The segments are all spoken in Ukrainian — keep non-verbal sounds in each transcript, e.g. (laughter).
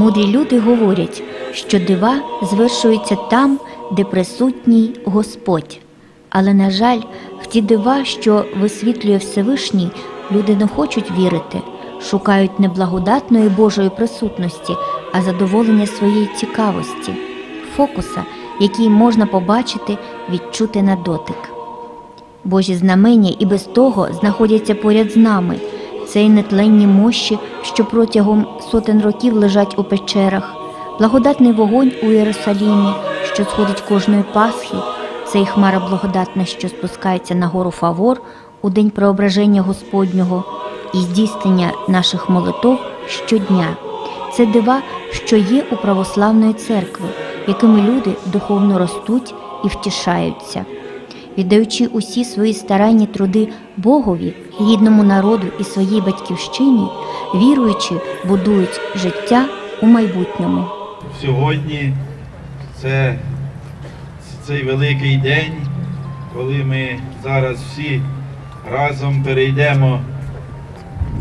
Мудрі люди говорять, що дива звершуються там, де присутній Господь. Але, на жаль, в ті дива, що висвітлює Всевишній, люди не хочуть вірити, шукають не благодатної Божої присутності, а задоволення своєї цікавості, фокуса, який можна побачити, відчути на дотик. Божі знамення і без того знаходяться поряд з нами. Це й нетленні мощі, що протягом сотень років лежать у печерах, благодатний вогонь у Єрусалімі, що сходить кожної Пасхи, це й хмара благодатна, що спускається на гору Фавор у день преображення Господнього і здійснення наших молитов щодня. Це дива, що є у православної церкви, якими люди духовно ростуть і втішаються. Віддаючи усі свої старанні труди Богові, гідному народу і своїй батьківщині, віруючи, будують життя у майбутньому. Сьогодні це цей великий день, коли ми зараз всі разом перейдемо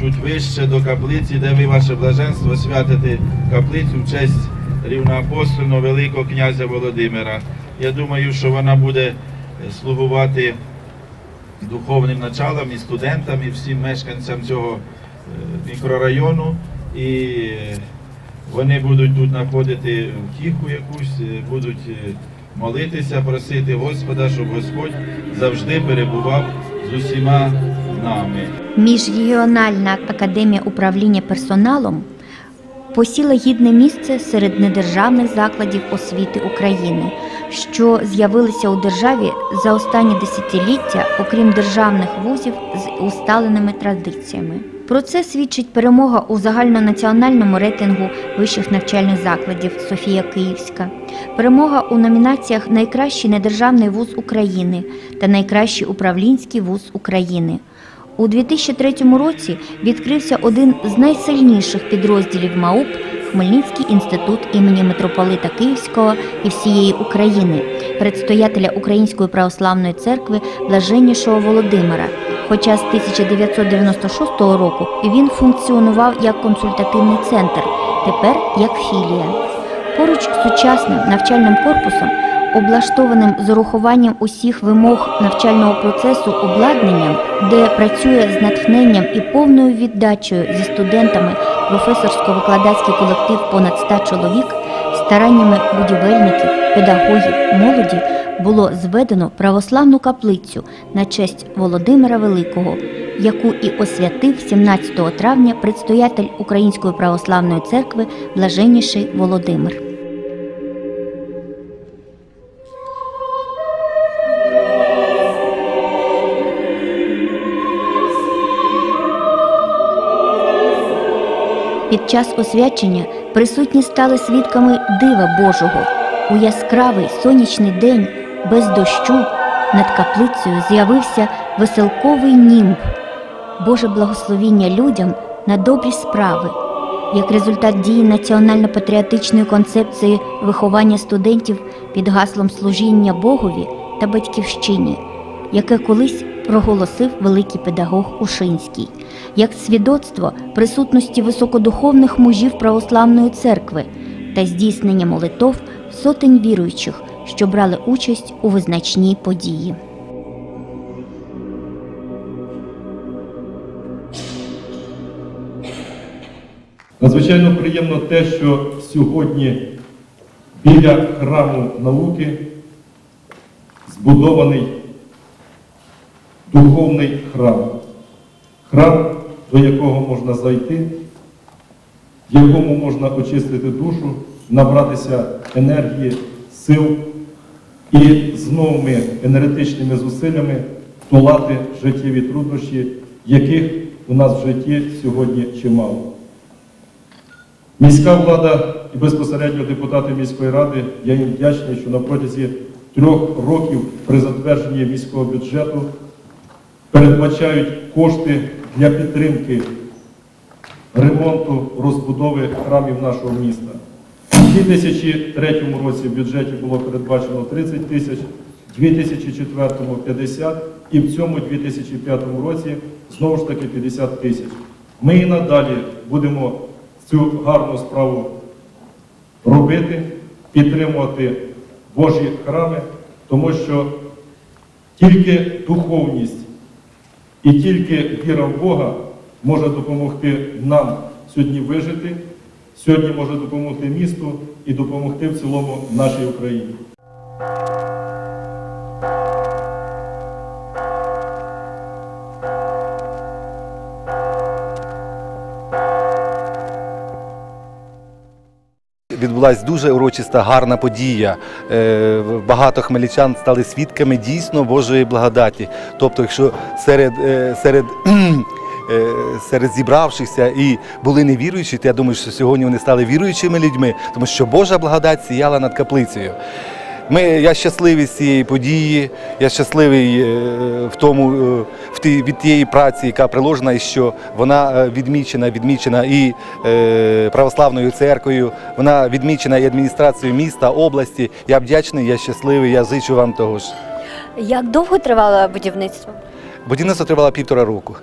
чуть вище до каплиці, де ви ваше блаженство святите каплицю в честь рівноапостольного Великого князя Володимира. Я думаю, що вона буде слугувати духовним началам і студентам, і всім мешканцям цього е, мікрорайону. І вони будуть тут знаходити втіху якусь, е, будуть е, молитися, просити Господа, щоб Господь завжди перебував з усіма нами. Міжрегіональна академія управління персоналом посіла гідне місце серед недержавних закладів освіти України, що з'явилися у державі за останні десятиліття, окрім державних вузів з усталеними традиціями. Про це свідчить перемога у загальнонаціональному рейтингу вищих навчальних закладів Софія Київська, перемога у номінаціях Найкращий недержавний вуз України та Найкращий управлінський вуз України. У 2003 році відкрився один з найсильніших підрозділів МАУП Хмельницький інститут імені митрополита Київського і всієї України, предстоятеля Української православної церкви Блаженнішого Володимира. Хоча з 1996 року він функціонував як консультативний центр, тепер як філія. Поруч з сучасним навчальним корпусом, облаштованим з урахуванням усіх вимог навчального процесу обладнанням, де працює з натхненням і повною віддачею зі студентами професорсько-викладацький колектив понад 100 чоловік, стараннями будівельників, педагогів, молоді було зведено православну каплицю на честь Володимира Великого, яку і освятив 17 травня предстоятель Української православної церкви Блаженніший Володимир. Під час освячення присутні стали свідками дива Божого. У яскравий сонячний день без дощу над каплицею з'явився веселковий німб, Боже благословіння людям на добрі справи. Як результат дії національно-патріотичної концепції виховання студентів під гаслом служіння Богові та батьківщині, яке колись проголосив великий педагог Ушинський, як свідоцтво присутності високодуховних мужів православної церкви та здійснення молитов сотень віруючих, що брали участь у визначній події. Надзвичайно приємно те, що сьогодні біля храму науки збудований духовний храм. Храм, до якого можна зайти, в якому можна очистити душу, набратися енергії, сил і з новими енергетичними зусиллями долати життєві труднощі, яких у нас в житті сьогодні чимало. Міська влада і безпосередньо депутати міської ради, я їм вдячний, що на протязі трьох років при затвердженні міського бюджету передбачають кошти для підтримки ремонту розбудови храмів нашого міста. У 2003 році в бюджеті було передбачено 30 тисяч, у 2004 – 50 і в цьому 2005 році знову ж таки 50 тисяч. Ми і надалі будемо цю гарну справу робити, підтримувати Божі храми, тому що тільки духовність і тільки віра в Бога може допомогти нам сьогодні вижити, сьогодні може допомогти місту і допомогти в цілому нашій Україні. Відбулася дуже урочиста, гарна подія. Е, Багато хмельничан стали свідками дійсно Божої благодаті. Тобто, якщо серед, е, серед, (clears throat) е, серед зібравшихся і були невіруючі, то я думаю, що сьогодні вони стали віруючими людьми, тому що Божа благодать сіяла над каплицею. Ми, я щасливий з цієї події, я щасливий е, в тому, е, в ті, від тієї праці, яка приложена, і що вона е, відмічена, відмічена і е, православною церквою, вона відмічена і адміністрацією міста, області. Я вдячний, я щасливий, я зичу вам того ж. Як довго тривало будівництво? Будівництво тривало півтора року.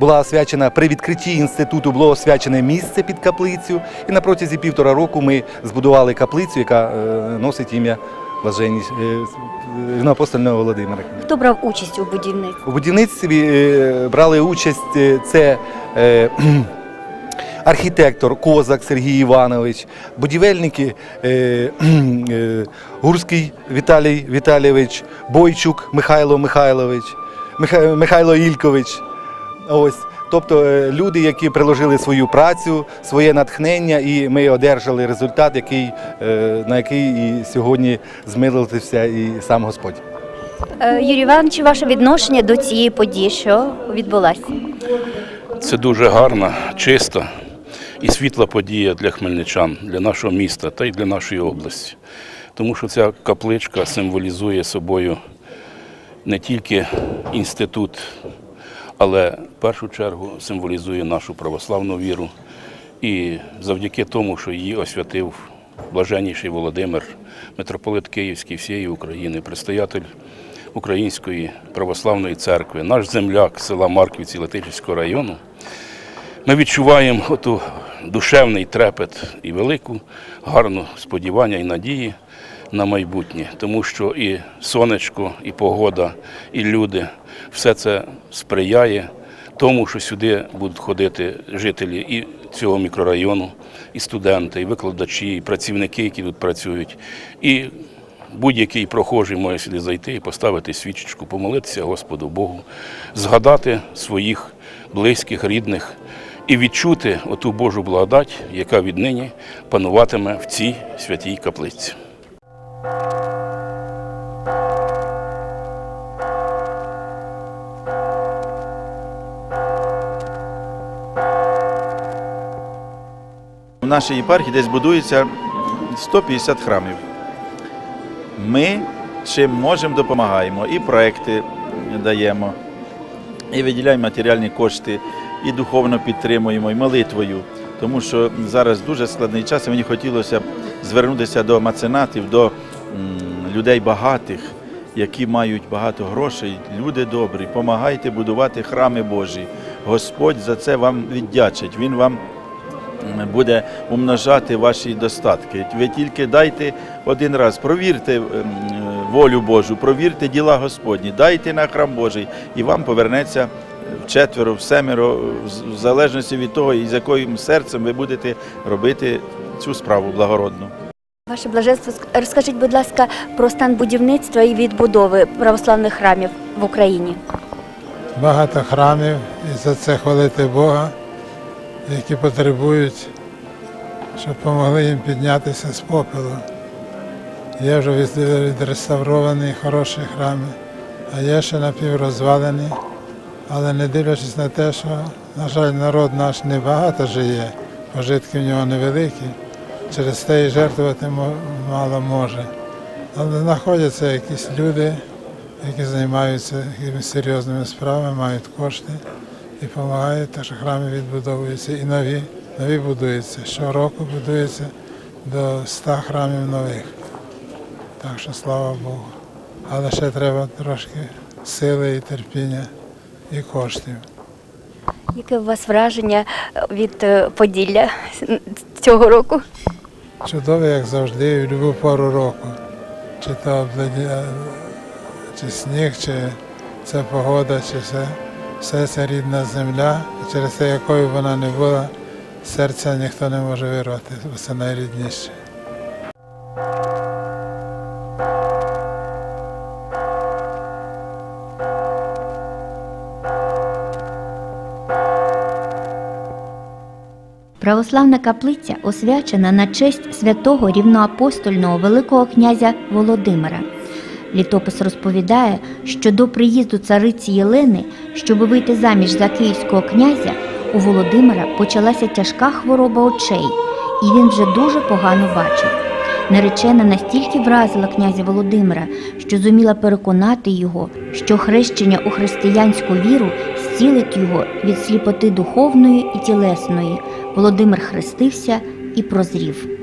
Була освячена при відкритті інституту було освячене місце під каплицю, і на протязі півтора року ми збудували каплицю, яка носить ім'я блаженні е, апостольного Володимира. Хто брав участь у будівництві? У будівництві е, брали участь е, це (clears throat) архітектор Козак Сергій Іванович, будівельники (clears throat) Гурський Віталій Віталійович, Бойчук Михайло Михайлович, Миха- Михайло Ількович. Ось. Тобто е, люди, які приложили свою працю, своє натхнення, і ми одержали результат, який, е, на який і сьогодні змилився і сам Господь. Е, Юрій Іванович, ваше відношення до цієї події, що відбулася? Це дуже гарна, чиста і світла подія для хмельничан, для нашого міста та й для нашої області. Тому що ця капличка символізує собою не тільки інститут, але в першу чергу символізує нашу православну віру. І завдяки тому, що її освятив блаженніший Володимир, митрополит Київський всієї України, предстоятель Української православної церкви, наш земляк села Марківці Летичівського району, ми відчуваємо оту душевний трепет і велику, гарну сподівання і надії на майбутнє, тому що і сонечко, і погода, і люди все це сприяє тому, що сюди будуть ходити жителі і цього мікрорайону, і студенти, і викладачі, і працівники, які тут працюють. І будь-який прохожий може сюди зайти і поставити свічечку, помолитися Господу Богу, згадати своїх близьких, рідних і відчути оту Божу благодать, яка віднині пануватиме в цій святій каплиці. Нашій єпархії десь будується 150 храмів. Ми чим можемо допомагаємо, і проекти даємо, і виділяємо матеріальні кошти, і духовно підтримуємо, і молитвою. Тому що зараз дуже складний час, і мені хотілося б звернутися до меценатів, до людей багатих, які мають багато грошей. Люди добрі, допомагайте будувати храми Божі. Господь за це вам віддячить. Він вам буде умножати ваші достатки. Ви тільки дайте один раз, провірте ем, волю Божу, провірте діла Господні, дайте на храм Божий, і вам повернеться вчетверо, в семеро, в залежності від того, із яким серцем ви будете робити цю справу благородну. Ваше блаженство, розкажіть, будь ласка, про стан будівництва і відбудови православних храмів в Україні. багато храмів і за це хвалити Бога, які потребують, щоб допомогли їм піднятися з попелу. Є вже від- відреставровані хороші храми, а є ще напіврозвалені. Але не дивлячись на те, що, на жаль, народ наш небагато живе, пожитки в нього невеликі, через те і жертвувати мало може. Але знаходяться якісь люди, які займаються серйозними справами, мають кошти і допомагають, так що храми відбудовуються і нові, нові будуються. Щороку будується до 100 храмів нових. Так що слава Богу. Але ще треба трошки сили і терпіння і коштів. Яке у вас враження від е, Поділля цього року? Чудове, як завжди, в будь-яку пору року. Чи то чи сніг, чи це погода, чи все. Все це рідна земля, через те, якою вона не була, серця ніхто не може вирвати, бо це найрідніше. Православна каплиця освячена на честь святого рівноапостольного Великого князя Володимира. Літопис розповідає, що до приїзду цариці Єлени, щоб вийти заміж за київського князя, у Володимира почалася тяжка хвороба очей, і він вже дуже погано бачив. Наречена настільки вразила князя Володимира, що зуміла переконати його, що хрещення у християнську віру зцілить його від сліпоти духовної і тілесної. Володимир хрестився і прозрів.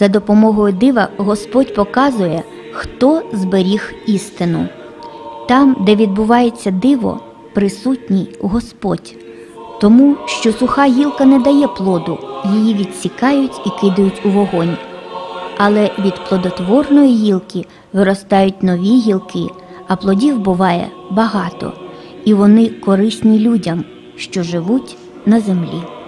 За допомогою дива Господь показує, хто зберіг істину. Там, де відбувається диво, присутній Господь. Тому що суха гілка не дає плоду, її відсікають і кидають у вогонь. Але від плодотворної гілки виростають нові гілки, а плодів буває багато, і вони корисні людям, що живуть на землі.